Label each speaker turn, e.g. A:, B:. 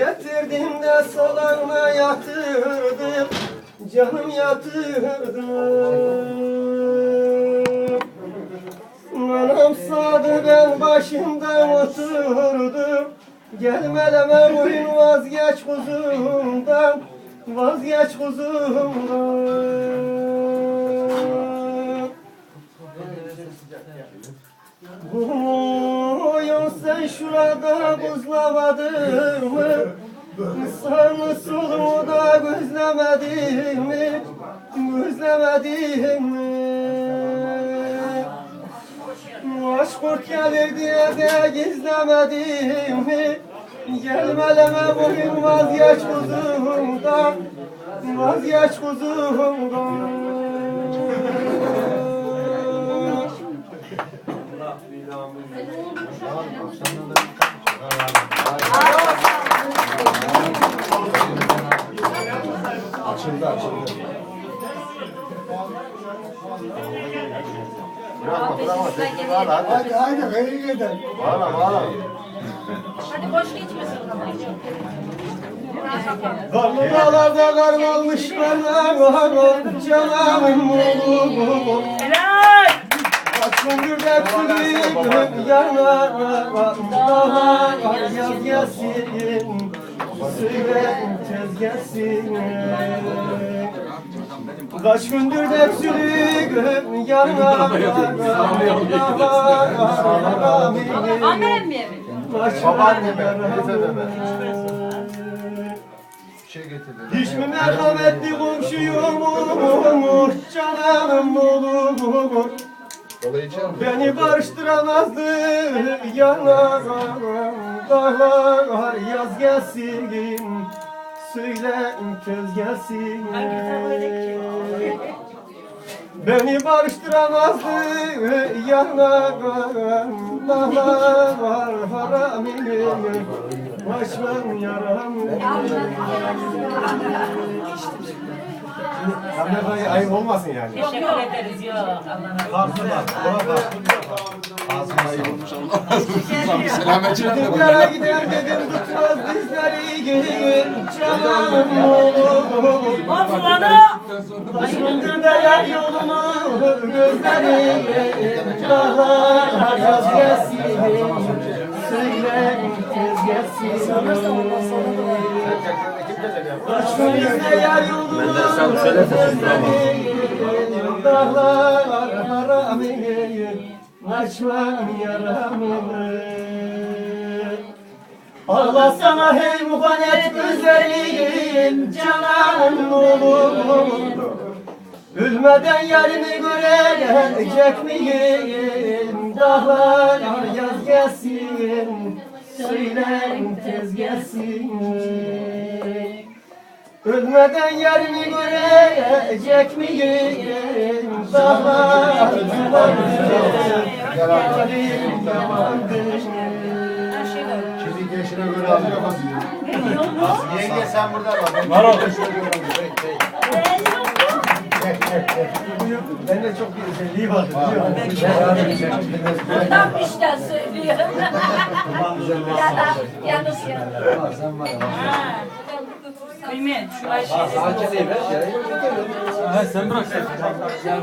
A: Getirdim de salağına yatırdım Canım yatırdım Anam sadı ben başımdan oturdum Gelmeleme boyun vazgeç kuzumdan Vazgeç kuzumdan Boyun sen şurada buzlamadın mı? Sağını solumu da gözlemedin mi? Gözlemedin mi? Aşk kurt gelir diye de gizlemedim mi? Gelmeleme bugün vazgeç kuzumdan Vazgeç kuzumdan
B: Açıldı açıldı. Bırakma bırakma. Tekrar bağla hadi.
C: Hadi hadi hayır gidelim.
B: Bağla bağla.
D: Hadi boş geçmesin o zaman.
A: Karlı dağlarda kar kalmış bana var Cananım oğlum
D: Helal.
A: Kaç gündür dertliğim yana Daha yaz gelsin Söyle tez gelsin Kaç gündür dertliğim yana
D: Annem mi?
B: Babaanneme, teyzeme. Şey.
A: Hiç mi merhametli komşuyum olur Cananım olur
B: misin?
A: Beni barıştıramazdı yanar dağlar yaz gelsin Söyle köz gelsin. Beni barıştıramazdı yanar dağlar haramim Başım yaram Kamerayı ayıp olmasın yani.
D: Teşekkür ederiz. Yok Allah razı
A: Dünyaya gider dedim tutmaz bizleri gelin canım olur
D: olsun. Bana.
A: Başımdır da yer yolumu gözleri Dağlar yaz gelsin Söyle tez gelsin Da yer yolumu gözleri Dağlar haramı Açmam yaramı Allah sana hey muhanet güzelim cananım olur Ölmeden yerimi görecek miyim Dağlar yaz gelsin Söyle tez gelsin Ölmeden yerimi görecek miyim Dağlar yarim yamandır
B: Şimdi gençine göre alıyor musun? Yenge sen burada bak. Var o.
A: Ben de çok bir özelliği var. biliyor musun?
D: Tam işten söylüyor. Yalnız ya. Kıymet şu Ayşe'yi.
E: sen bırak sen.